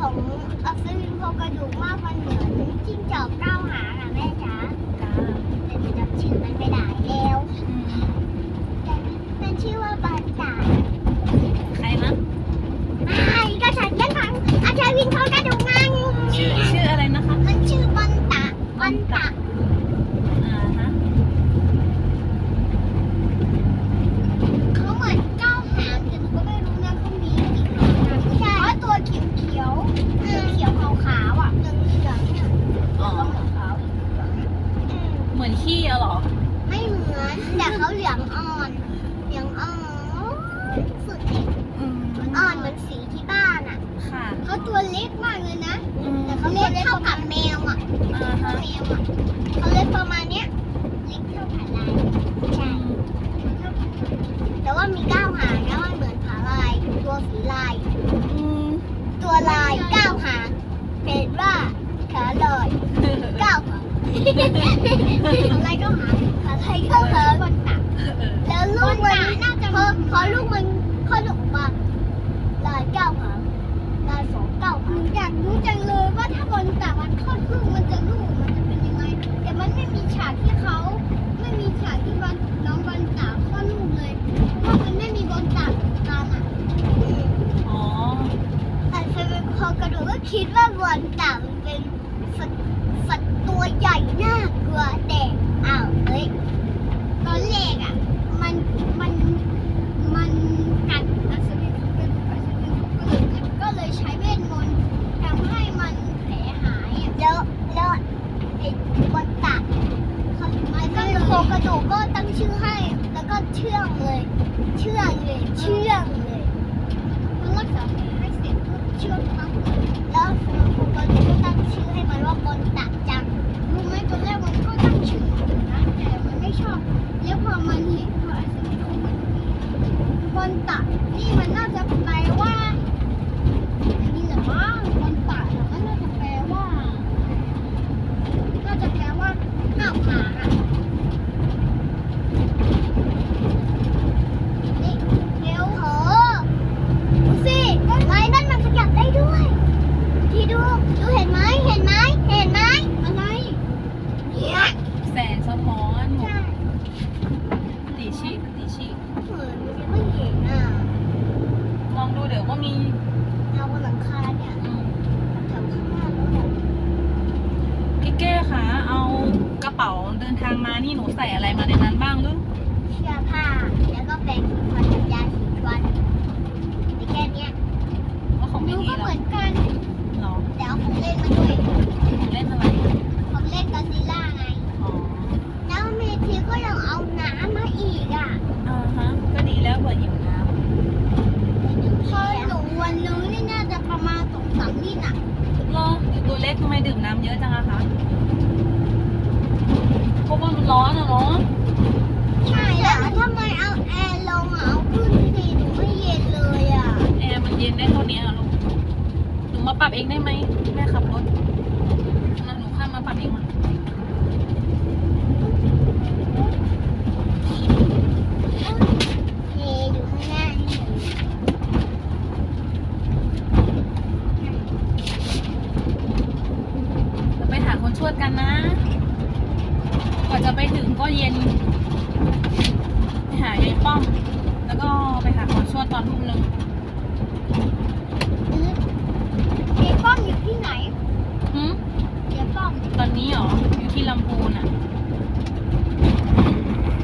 ของอัศวินโครงกระดูกมากมันเหมือนจิ้งจอกเก้าหางอะแม่จ๋าจ้าแต่หนูจำชื่อมันไม่ได้แล้วอืมแต่มันชื่อว่าบันตาใครนะไอ้ก็ฉันยังฟังอัศวินโครงกระดูกงังชื่อชื่ออะไรนะคะมันชื่อบันตาบันตา อ่าฮะ เขาเหมือนเก้าหางแต่หนูก็ไม่รู้นะเขามีกี่หางใช่เพราะตัวเขียวเขียวๆเขียวขาวขาวๆอะเหลืองเหลืองๆเนี่ย อ๋อ เหลืองขาวเหลืองๆอื มเหมือนขี้อะเหรอ ไม่เหมือนแต่เขาเหลืองอ่อนเหลืองอ่อนสุดอืมอ่อนเหมือนสีที่บ้านอะค่ะเขาตัวเล็กมากเลยนะอืมแต่เขาเล็กเท่ากับแมวอะอ่าเท่าฮะแมวอะเขาเล็กประมาณเนี้ยเล็กเท่าผาลายใช่เท่าผาลายแต่ว่ามีเก้าหางนะมันเหมือนผาลายตัวสีลาย อืมตัวลายเก้าหางเป็นว่าขาลอยเก้าหาง อะไรก็หาอะไรก็หางบนตักเออแล้วลูกมันพอพอลูกมันคลอดออกมาลายเก้าหางลายสองเก้าหางอยากรู้จังเลยว่าถ้าบนตักมันคลอดลูกมันจะลูกมันจะเป็นยังไง แต่มันไม่มีฉากที่เขาไม่มีฉากที่บนน้องบนตักคลอดลูกเลยเพราะมันไม่มีบนตักกลางอะอ๋อแต่เซเว่นพอกระดูกก็คิดว่าบนตักมันเป็น สัตว์สัตว์ตัวใหญ่น่ากลัวแต่อ้าวเฮ้ยตอนแรกอะ มันมันมันกัดอัศวินกระดูกอัศวินกระดูกก็เลยใช้เวทมนต์ทำให้มันแผลหายอะแล้วแล้วไอ้บนตักเขามันก็เลยโครงกระดูกก็ตั้งชื่อให้ แล้วก็เชื่องเลย เชื่องเลยเชื่องเลย มันรักษาแผลให้เสร็จก็เชื่องมากเลยแล้วโครงกระดูกก็ตั้งชื่อให้ ว่าบนตักจังรู้ไหมตอนแรกมันก็ตั้งชื่อนะแต่มันไม่ชอบ แล้วพอมันเห็นพอไอ้สมิธของมันบนตักนี่มันน่าจะแปลว่าอันนี้แหละมั้งบนตักอะมันน่าจะแปลว่า น่าจะแปลว่าเก้าหางอะนี่เดี๋ยวโหดูสิไม้นั่นมันขยับได้ด้วย ที่ดู ดูเห็นไหมเห็นไหมเห็นไหมอะไรเนี่ย แสงสะท้อน ใช่ ติชิติชิ เหมือนมันยังไม่เห็นอะ มองดูเดี๋ยว ก็มีเราบนหลังคาเนี่ยอืมแถวข้างหน้ารถอะพี่เก้คะเอากระเป๋าเดินทางมานี่หนูใส่อะไรมาในนั้นบ้างหรือเสื้อผ้าแล้วก็แปรงสีฟันกับยาสีฟันมีแค่เนี้ย ว่าของ ห ไม่ นู ดี ก็ แล้ เห ว มือนกัน เหรอ แต่เอาของเล่นมาด้วย เล่นอะไร ของเล่นกอซิลล่าไง อ๋อ แล้วเมทีก็ยังเอาน้ำมาอีกอะ อ่าฮะ ก็ดีแล้วเผื่อหิวน้ พอหนูวันนึงนี่น่าจะประมาณสองสามลิตรอะำรออยู่ตัวเล็กทำไม ดื่มน้ำเยอะจังอะคะเพราะว่ามันร้อนอะเนาะใช่แล้วทำไมเอาแอร์ลงอะเอาขึ้นสิหนูไม่เย็นเลยอะ แอร์มันเย็นได้เท่านี้อะลูก หนูมาปรับเองได้ไหมแม่ขับรถนั่นหนูข้ามมาปรับเองมา เทอยู่ข้างหน้านี่ เราไปหาคนช่วยกันนะ กว่าจะไปถึงก็เย็น ไปหายายป้อม แล้วก็ไปหา คนช่